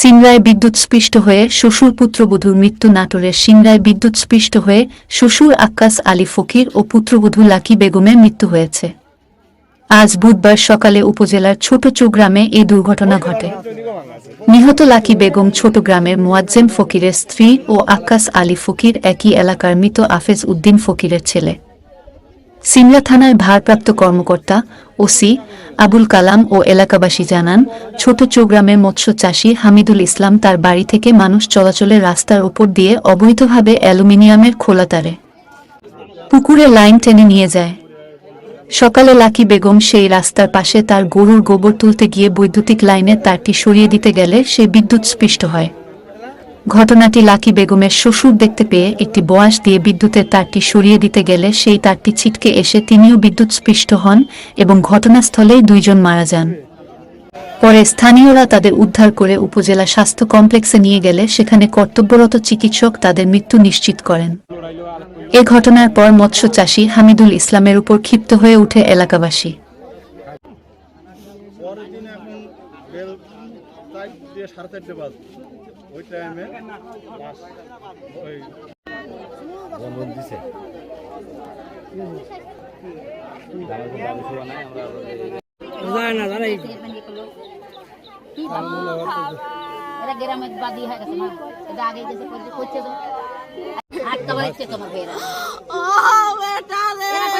সিংরায় বিদ্যুৎস্পৃষ্ট হয়ে শ্বশুর পুত্রবধূর মৃত্যু নাটোরের সিংরায় বিদ্যুৎস্পৃষ্ট হয়ে শ্বশুর আক্কাস আলী ফকির ও পুত্রবধূ লাকি বেগমের মৃত্যু হয়েছে। আজ বুধবার সকালে উপজেলার ছোট গ্রামে এই দুর্ঘটনা ঘটে। নিহত লাকি বেগম ছোট গ্রামের মোয়াজ্জেম ফকিরের স্ত্রী ও আক্কাস আলী ফকির একই এলাকার মৃত আফেজ উদ্দিন ফকিরের ছেলে। সিমলা থানার ভারপ্রাপ্ত কর্মকর্তা ওসি আবুল কালাম ও এলাকাবাসী জানান, ছোট চৌগ্রামের মৎস্য চাষী হামিদুল ইসলাম তার বাড়ি থেকে মানুষ চলাচলের রাস্তার ওপর দিয়ে অবৈধভাবে অ্যালুমিনিয়ামের খোলা তারে। পুকুরে লাইন টেনে নিয়ে যায়। সকালে লাকি বেগম সেই রাস্তার পাশে তার গরুর গোবর তুলতে গিয়ে বৈদ্যুতিক লাইনের তারটি সরিয়ে দিতে গেলে সে বিদ্যুৎ স্পৃষ্ট হয়। ঘটনাটি লাকি বেগমের শ্বশুর দেখতে পেয়ে একটি বয়াস দিয়ে বিদ্যুতের তারটি সরিয়ে দিতে গেলে সেই তারটি ছিটকে এসে তিনিও বিদ্যুৎ স্পৃষ্ট হন এবং ঘটনাস্থলেই দুইজন মারা যান। পরে স্থানীয়রা তাদের উদ্ধার করে উপজেলা স্বাস্থ্য কমপ্লেক্সে নিয়ে গেলে সেখানে কর্তব্যরত চিকিৎসক তাদের মৃত্যু নিশ্চিত করেন। এ ঘটনার পর মৎস্য চাষী হামিদুল ইসলামের উপর ক্ষিপ্ত হয়ে উঠে এলাকাবাসী। পরের দিন এখন বেল সাড়ে চারটে বাজ ওই টাইমে বাস ওই দিছে। বাদি হয়ে গেছে না এটা আগে গেছে করছে তো। আটটা বাজছে তোমার ও বেটা রে।